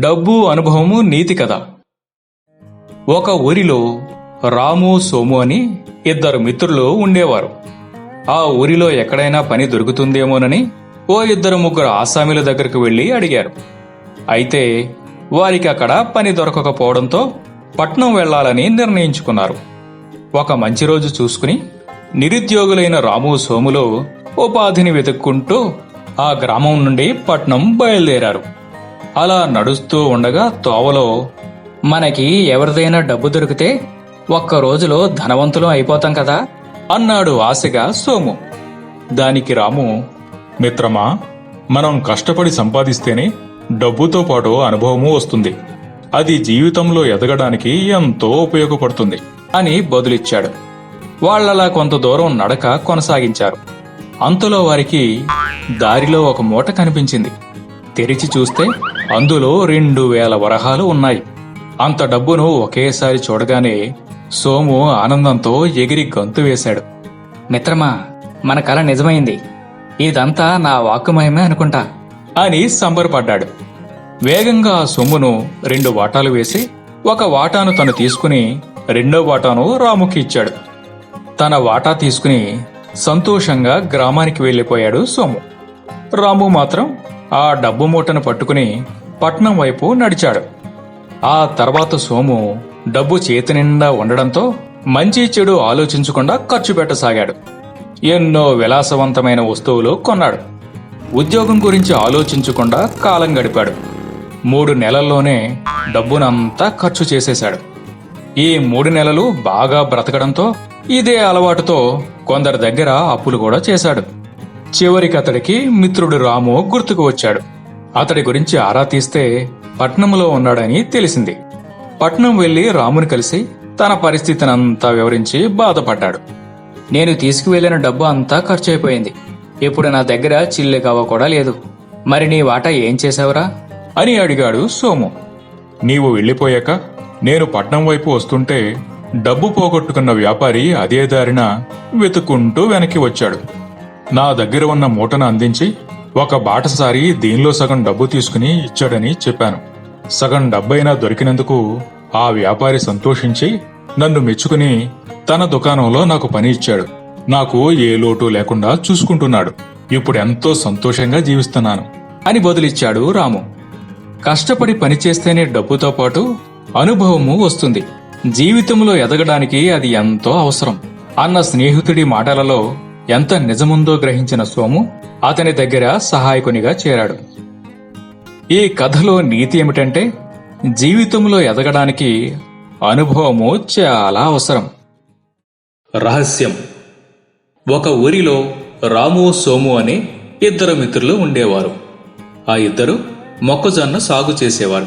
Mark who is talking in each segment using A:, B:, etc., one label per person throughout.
A: డబ్బు అనుభవము నీతి కథ. ఒక ఊరిలో రాము సోము అని ఇద్దరు మిత్రులు ఉండేవారు. ఆ ఊరిలో ఎక్కడైనా పని దొరుకుతుందేమోనని ఓ ఇద్దరు ముగ్గురు ఆసామీల దగ్గరకు వెళ్ళి అడిగారు. అయితే వారికి అక్కడ పని దొరకకపోవడంతో పట్నం వెళ్ళాలని నిర్ణయించుకున్నారు. ఒక మంచి రోజు చూసుకుని నిరుద్యోగులైన రాము సోములో ఉపాధిని వెతుక్కుంటూ ఆ గ్రామం నుండి పట్నం బయలుదేరారు. అలా నడుస్తూ ఉండగా తోవలో మనకి ఎవరిదైనా డబ్బు దొరికితే ఒక్క రోజులో ధనవంతులం అయిపోతాం కదా? అన్నాడు ఆశగా సోము. దానికి రాము
B: మిత్రమా మనం కష్టపడి సంపాదిస్తేనే డబ్బుతో పాటు అనుభవము వస్తుంది. అది జీవితంలో ఎదగడానికి ఎంతో ఉపయోగపడుతుంది
A: అని బదులిచ్చాడు. వాళ్ళలా కొంత దూరం నడక కొనసాగించారు. అంతలో వారికి దారిలో ఒక మూట కనిపించింది. తెరిచి చూస్తే అందులో రెండు వేల వరహాలు ఉన్నాయి. అంత డబ్బును ఒకేసారి చూడగానే సోము ఆనందంతో ఎగిరి గంతు వేశాడు. మిత్రమా మన కల నిజమైంది. ఇదంతా నా వాక్కుమయమే అనుకుంటా. అని సంబరపడ్డాడు. వేగంగా ఆ సొమ్మును రెండు వాటాలు వేసి ఒక వాటాను తను తీసుకుని రెండో వాటాను రాముకి ఇచ్చాడు. తన వాటా తీసుకుని సంతోషంగా గ్రామానికి వెళ్ళిపోయాడు సోము. రాము మాత్రం ఆ డబ్బు మూటను పట్టుకుని పట్నం వైపు నడిచాడు. ఆ తర్వాత సోము డబ్బు చేతి నిండా ఉండడంతో మంచి చెడు ఆలోచించకుండా ఖర్చు పెట్టసాగాడు ఎన్నో విలాసవంతమైన వస్తువులు కొన్నాడు. ఉద్యోగం గురించి ఆలోచించకుండా కాలం గడిపాడు. మూడు నెలల్లోనే డబ్బునంతా ఖర్చు చేసేశాడు. ఈ మూడు నెలలు బాగా బ్రతకడంతో ఇదే అలవాటుతో కొందరి దగ్గర అప్పులు కూడా చేశాడు. చివరికి అతడికి మిత్రుడు రాము గుర్తుకు వచ్చాడు. అతడి గురించి ఆరా తీస్తే పట్నంలో ఉన్నాడని తెలిసింది. పట్నం వెళ్ళి రాముని కలిసి తన పరిస్థితినంతా వివరించి బాధపడ్డాడు. నేను తీసుకువెళ్ళిన డబ్బు అంతా ఖర్చు అయిపోయింది ఇప్పుడు నా దగ్గర చిల్లి కవ్వ కూడా లేదు. మరి నీ వాటా ఏం చేశావురా? అని అడిగాడు సోము.
B: నీవు వెళ్ళిపోయాక నేను పట్నం వైపు వస్తుంటే డబ్బు పోగొట్టుకున్న వ్యాపారి అదే దారిన వెతుక్కుంటూ వెనక్కి వచ్చాడు. నా దగ్గర ఉన్న మూటను అందించి ఒక బాటసారి దీనిలో సగం డబ్బు తీసుకుని ఇచ్చాడని చెప్పాను. సగం డబ్బైనా దొరికినందుకు ఆ వ్యాపారి సంతోషించి నన్ను మెచ్చుకుని తన దుకాణంలో నాకు పని ఇచ్చాడు. నాకు ఏ లోటు లేకుండా చూసుకుంటున్నాడు. ఇప్పుడు ఎంతో సంతోషంగా జీవిస్తున్నాను
A: అని బదులిచ్చాడు రాము. కష్టపడి పనిచేస్తేనే డబ్బుతో పాటు అనుభవము వస్తుంది. జీవితంలో ఎదగడానికి అది ఎంతో అవసరం. అన్న స్నేహితుడి మాటలలో ఎంత నిజముందో గ్రహించిన సోము అతని దగ్గర సహాయకునిగా చేరాడు. ఈ కథలో నీతి ఏమిటంటే జీవితంలో ఎదగడానికి అనుభవము చాలా అవసరం. రహస్యం. ఒక ఊరిలో రాము సోము అనే ఇద్దరు మిత్రులు ఉండేవారు. ఆ ఇద్దరు మొక్కజొన్న సాగు చేసేవారు.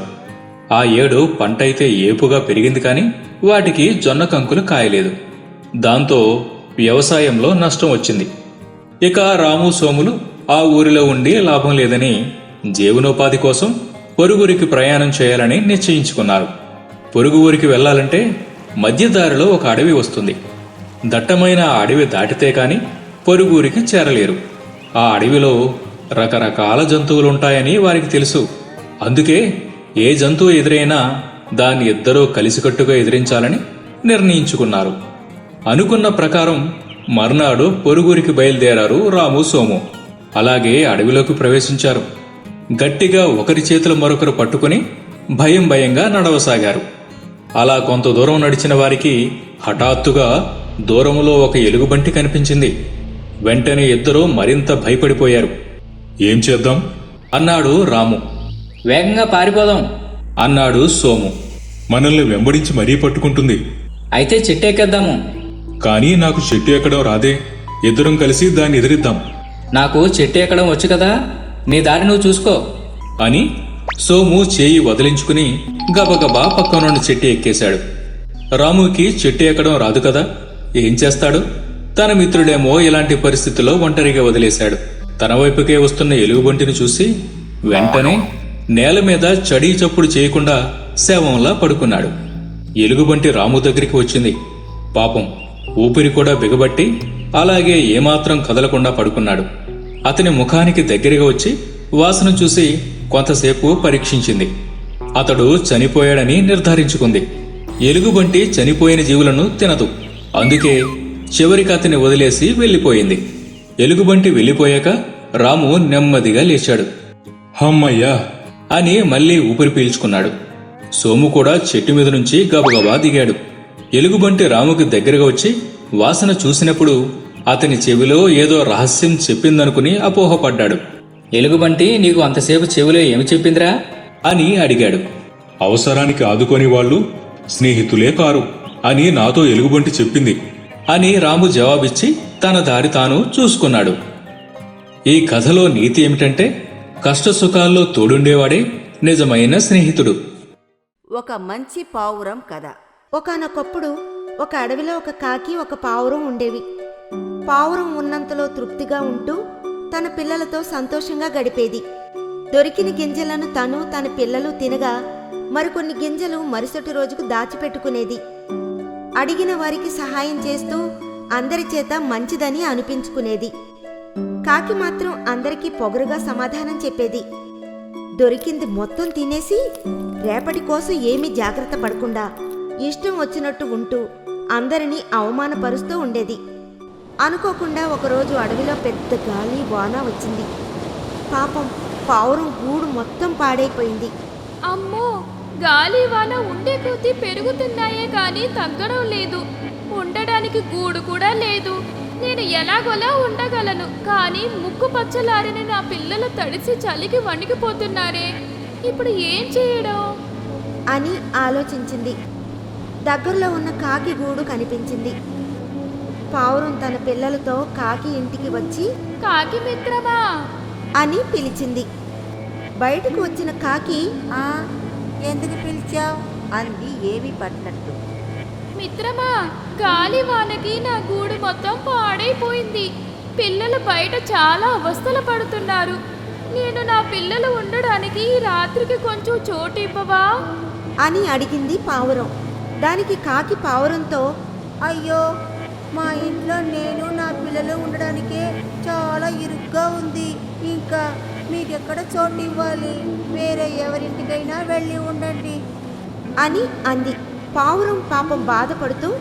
A: ఆ ఏడు పంట అయితే ఏపుగా పెరిగింది కానీ వాటికి జొన్న కంకులు కాయలేదు. దాంతో వ్యవసాయంలో నష్టం వచ్చింది. ఇక రాము సోములు ఆ ఊరిలో ఉండి లాభం లేదని జీవనోపాధి కోసం పొరుగురికి ప్రయాణం చేయాలని నిశ్చయించుకున్నారు. పొరుగు ఊరికి వెళ్ళాలంటే మధ్యదారిలో ఒక అడవి వస్తుంది. దట్టమైన ఆ అడవి దాటితే కాని పొరుగురికి చేరలేరు. ఆ అడవిలో రకరకాల జంతువులుంటాయని వారికి తెలుసు. అందుకే ఏ జంతువు ఎదురైనా దాన్ని ఇద్దరూ కలిసికట్టుగా ఎదిరించాలని నిర్ణయించుకున్నారు. అనుకున్న ప్రకారం మర్నాడు పొరుగురికి బయలుదేరారు రాము సోము. అలాగే అడవిలోకి ప్రవేశించారు. గట్టిగా ఒకరి చేతులు మరొకరు పట్టుకుని భయం భయంగా నడవసాగారు. అలా కొంత దూరం నడిచిన వారికి హఠాత్తుగా దూరములో ఒక ఎలుగుబంటి కనిపించింది. వెంటనే ఇద్దరూ మరింత భయపడిపోయారు.
B: ఏం చేద్దాం?
A: అన్నాడు రాము. వేగంగా పారిపోదాం. అన్నాడు సోము.
B: మనల్ని వెంబడించి మరీ పట్టుకుంటుంది.
A: అయితే చెట్టెక్కేద్దాము.
B: కానీ నాకు చెట్టు ఎక్కడం రాదే. ఇద్దరం కలిసి దాన్ని ఎదిరిద్దాం.
A: నాకు చెట్టు ఎక్కడం వచ్చు కదా? నీ దారి నువ్వు చూసుకో. అని సోము చేయి వదిలించుకుని గబగబా పక్కనున్న చెట్టు ఎక్కేశాడు. రాముకి చెట్టు ఎక్కడం రాదు కదా? ఏం చేస్తాడు? తన మిత్రుడేమో ఇలాంటి పరిస్థితుల్లో ఒంటరిగా వదిలేశాడు. తన వైపుకే వస్తున్న ఎలుగుబంటిని చూసి వెంటనే నేల మీద చడీ చప్పుడు చేయకుండా శవంలా పడుకున్నాడు. ఎలుగుబంటి రాము దగ్గరికి వచ్చింది. పాపం ఊపిరి కూడా బిగబట్టి అలాగే ఏమాత్రం కదలకుండా పడుకున్నాడు. అతని ముఖానికి దగ్గరగా వచ్చి వాసన చూసి కొంతసేపు పరీక్షించింది. అతడు చనిపోయాడని నిర్ధారించుకుంది. ఎలుగుబంటి చనిపోయిన జీవులను తినదు. అందుకే చివరికి అతన్ని వదిలేసి వెళ్ళిపోయింది. ఎలుగుబంటి వెళ్ళిపోయాక రాము నెమ్మదిగా లేచాడు.
B: హమ్మయ్యా!
A: అని మళ్ళీ ఊపిరి పీల్చుకున్నాడు. సోము కూడా చెట్టు మీద నుంచి గబగబా దిగాడు. ఎలుగుబంటి రాముకి దగ్గరగా వచ్చి వాసన చూసినప్పుడు అతని చెవిలో ఏదో రహస్యం చెప్పిందనుకుని అపోహపడ్డాడు. ఎలుగుబంటి నీకు అంతసేపు చెవిలో ఏమి చెప్పిందిరా? అని అడిగాడు.
B: అవసరానికి ఆదుకొని వాళ్ళు స్నేహితులే కారు అని నాతో ఎలుగుబంటి చెప్పింది.
A: అని రాము జవాబిచ్చి తన దారి తాను చూసుకున్నాడు. ఈ కథలో నీతి ఏమిటంటే కష్టసుఖాల్లో తోడుండేవాడే నిజమైన స్నేహితుడు.
C: ఒక మంచి పావురం కథ. ఒకనొకప్పుడు ఒక అడవిలో ఒక కాకి ఒక పావురం ఉండేవి. పావురం ఉన్నంతలో తృప్తిగా ఉంటూ తన పిల్లలతో సంతోషంగా గడిపేది. దొరికిన గింజలను తను తన పిల్లలు తినగా మరికొన్ని గింజలు మరుసటి రోజుకు దాచిపెట్టుకునేది. అడిగిన వారికి సహాయం చేస్తూ అందరి చేత మంచిదని అనిపించుకునేది. కాకి మాత్రం అందరికీ పొగరుగా సమాధానం చెప్పేది. దొరికింది మొత్తం తినేసి రేపటి కోసం ఏమీ జాగ్రత్త పడకుండా ఇష్టం వచ్చినట్టు ఉంటూ అందరినీ అవమానపరుస్తూ ఉండేది. అనుకోకుండా ఒకరోజు అడవిలో పెద్ద గాలి వాన వచ్చింది. పాపం పావురం గూడు మొత్తం పాడైపోయింది.
D: అమ్మో! గాలి వాన ఉండే కొద్దీ పెరుగుతున్నాయే కానీ తగ్గడం లేదు. ఉండడానికి గూడు కూడా లేదు. నేను ఎలాగోలా ఉండగలను కానీ ముక్కు పచ్చలారిన నా పిల్లలు తడిసి చలికి వణికిపోతున్నారే. ఇప్పుడు ఏం చేయడం?
C: అని ఆలోచించింది. దగ్గరలో ఉన్న కాకి గూడు కనిపించింది. పావురం తన పిల్లలతో కాకి ఇంటికి వచ్చి
D: కాకి మిత్రమా?
C: అని పిలిచింది. బయటకు వచ్చిన కాకి ఆ ఎందుకు పిలిచావు? అంది ఏమీ పట్టినట్టు
D: మిత్రమా గాలి వానకి నా గూడు మొత్తం పాడైపోయింది. పిల్లలు బయట చాలా అవస్థలు పడుతున్నారు. నేను నా పిల్లలు ఉండడానికి రాత్రికి కొంచెం చోటు ఇవ్వవా?
C: అని అడిగింది పావురం. దానికి కాకి పావురంతో అయ్యో మా ఇంట్లో నేను నా పిల్లలు ఉండడానికే చాలా ఇరుగ్గా ఉంది. ఇంకా మీకెక్కడ చోటు ఇవ్వాలి వేరే ఎవరింటికైనా వెళ్ళి ఉండండి. అని అంది. పావురం పాపం బాధపడుతూ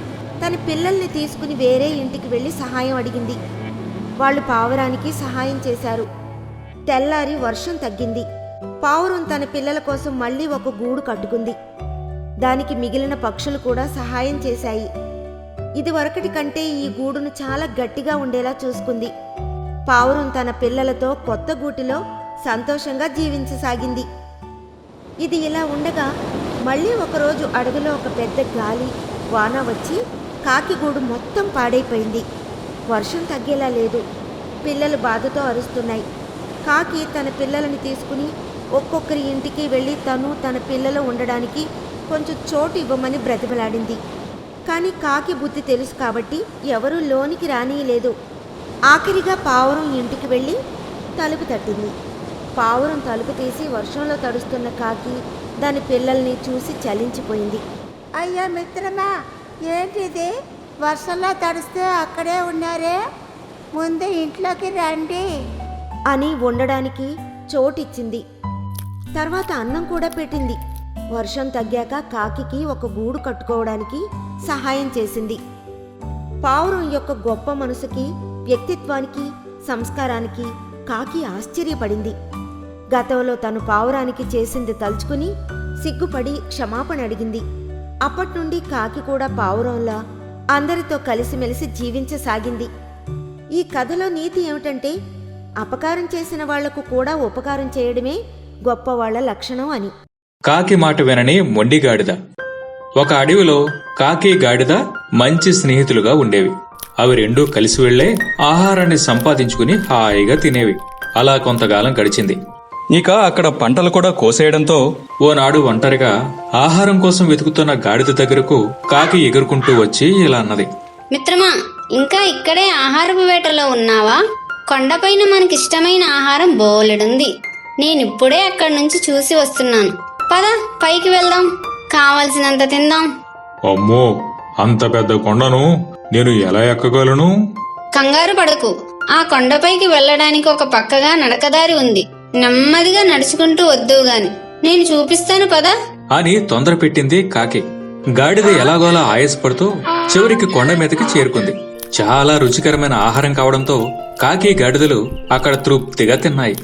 C: తన పిల్లల్ని తీసుకుని వేరే ఇంటికి వెళ్ళి సహాయం అడిగింది. వాళ్ళు పావురానికి సహాయం చేశారు. తెల్లారి వర్షం తగ్గింది. పావురం తన పిల్లల కోసం మళ్ళీ ఒక గూడు కట్టుకుంది. దానికి మిగిలిన పక్షులు కూడా సహాయం చేశాయి. ఇదివరకటి కంటే ఈ గూడును చాలా గట్టిగా ఉండేలా చూసుకుంది. పావురం తన పిల్లలతో కొత్త గూటిలో సంతోషంగా జీవించసాగింది. ఇది ఇలా ఉండగా మళ్ళీ ఒకరోజు అడవిలో ఒక పెద్ద గాలి వాన వచ్చి కాకిగూడు మొత్తం పాడైపోయింది. వర్షం తగ్గేలా లేదు. పిల్లలు బాధతో అరుస్తున్నాయి. కాకి తన పిల్లలని తీసుకుని ఒక్కొక్కరి ఇంటికి వెళ్ళి తను తన పిల్లలు ఉండడానికి కొంచెం చోటు ఇవ్వమని బ్రతిమలాడింది. కానీ కాకి బుద్ధి తెలుసు కాబట్టి ఎవరూ లోనికి రానియలేదు. ఆఖరిగా పావురం ఇంటికి వెళ్ళి తలుపు తట్టింది. పావురం తలుపు తీసి వర్షంలో తడుస్తున్న కాకి దాని పిల్లల్ని చూసి చలించిపోయింది.
E: అయ్యా మిత్రమా ఏంటిది? వర్షంలో తడిస్తే అక్కడే ఉన్నారే? ముందు ఇంట్లోకి రండి.
C: అని ఉండడానికి చోటిచ్చింది. తర్వాత అన్నం కూడా పెట్టింది. వర్షం తగ్గాక కాకికి ఒక గూడు కట్టుకోవడానికి సహాయం చేసింది. పావురం యొక్క గొప్ప మనసుకి వ్యక్తిత్వానికి సంస్కారానికి కాకి ఆశ్చర్యపడింది. గతంలో తను పావురానికి చేసింది తలుచుకుని సిగ్గుపడి క్షమాపణ అడిగింది. అప్పట్నుండి కాకి కూడా పావురంలా అందరితో కలిసిమెలిసి జీవించసాగింది. ఈ కథలో నీతి ఏమిటంటే అపకారం చేసిన వాళ్ళకు కూడా ఉపకారం చేయడమే గొప్పవాళ్ళ లక్షణం అని.
A: కాకి మాట వినని మొండి గాడిద ఒక అడవిలో కాకి గాడిద మంచి స్నేహితులుగా ఉండేవి. అవి రెండూ కలిసి వెళ్ళే ఆహారాన్ని సంపాదించుకుని హాయిగా తినేవి. అలా కొంతకాలం గడిచింది. ఇక అక్కడ పంటలు కూడా కోసేయడంతో ఓనాడు ఒంటరిగా ఆహారం కోసం వెతుకుతున్న గాడిద దగ్గరకు కాకి ఎగురుకుంటూ వచ్చి ఇలా అన్నది.
F: మిత్రమా ఇంకా ఇక్కడే ఆహారపు వేటలో ఉన్నావా? కొండపైన మనకిష్టమైన ఆహారం బోలెడుంది. నేనిప్పుడే అక్కడి నుంచి చూసి వస్తున్నాను. పద పైకి వెళ్దాం. కావలసినంత తిందాం.
B: అమ్మో అంత పెద్ద కొండను నేను ఎలా ఎక్కగలను?
F: కంగారు పడకు. ఆ కొండపైకి వెళ్ళడానికి ఒక పక్కగా నడకదారి ఉంది. నెమ్మదిగా నడుచుకుంటూ వద్దువు గాని. నేను చూపిస్తాను పదా.
A: అని తొందర పెట్టింది కాకి. గాడిద ఎలాగోలా ఆయాసపడుతూ చివరికి కొండ మీదకి చేరుకుంది. చాలా రుచికరమైన ఆహారం కావడంతో కాకి గాడిదలు అక్కడ తృప్తిగా తిన్నాయి.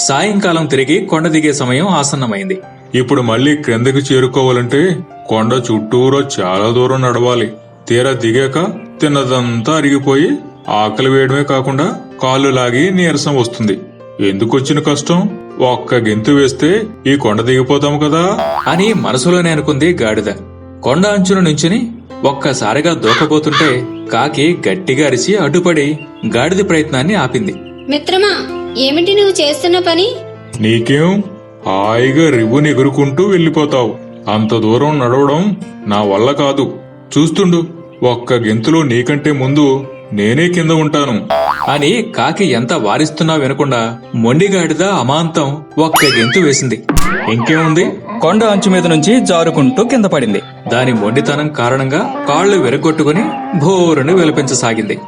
A: సాయంకాలం తిరిగి కొండ దిగే సమయం ఆసన్నమైంది.
B: ఇప్పుడు మళ్ళీ క్రిందకి చేరుకోవాలంటే కొండ చుట్టూరా చాలా దూరం నడవాలి. తీరా దిగాక తిన్నదంతా అరిగిపోయి ఆకలి వేయడమే కాకుండా కాళ్ళు లాగి నీరసం వస్తుంది. ఎందుకొచ్చిన కష్టం? ఒక్క గెంతు వేస్తే ఈ కొండ దిగిపోతాం కదా?
A: అని మనసులోనే అనుకుంది గాడిద. కొండ అంచున నుంచుని ఒక్కసారిగా దూకబోతుంటే కాకి గట్టిగా అరిచి అడ్డుపడి గాడిద ప్రయత్నాన్ని ఆపింది.
F: మిత్రమా ఏమిటి నువ్వు చేస్తున్న పని?
B: నీకేం? హాయిగా రివ్వుని ఎగురుకుంటూ వెళ్ళిపోతావు. అంత దూరం నడవడం నా వల్ల కాదు. చూస్తుండు ఒక్క గెంతులో నీకంటే ముందు నేనే కింద ఉంటాను.
A: అని కాకి ఎంత వారిస్తున్నా వినకుండా మొండిగాడిద అమాంతం ఒక్క గెంతు వేసింది. ఇంకేముంది? కొండ అంచు మీద నుంచి జారుకుంటూ కింద పడింది. దాని మొండితనం కారణంగా కాళ్ళు విరగొట్టుకుని భోరుని విలపించసాగింది.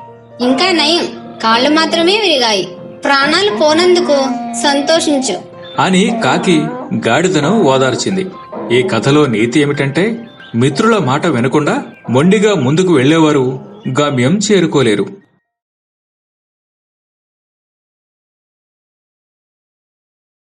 F: ఇంకా నయం. కాళ్ళు మాత్రమే విరిగాయి. ప్రాణాలు పోనందుకు సంతోషించు.
A: అని కాకి గాడిదను ఓదార్చింది. ఈ కథలో నీతి ఏమిటంటే మిత్రుల మాట వినకుండా మొండిగా ముందుకు వెళ్ళేవారు గమ్యం చేరుకోలేరు.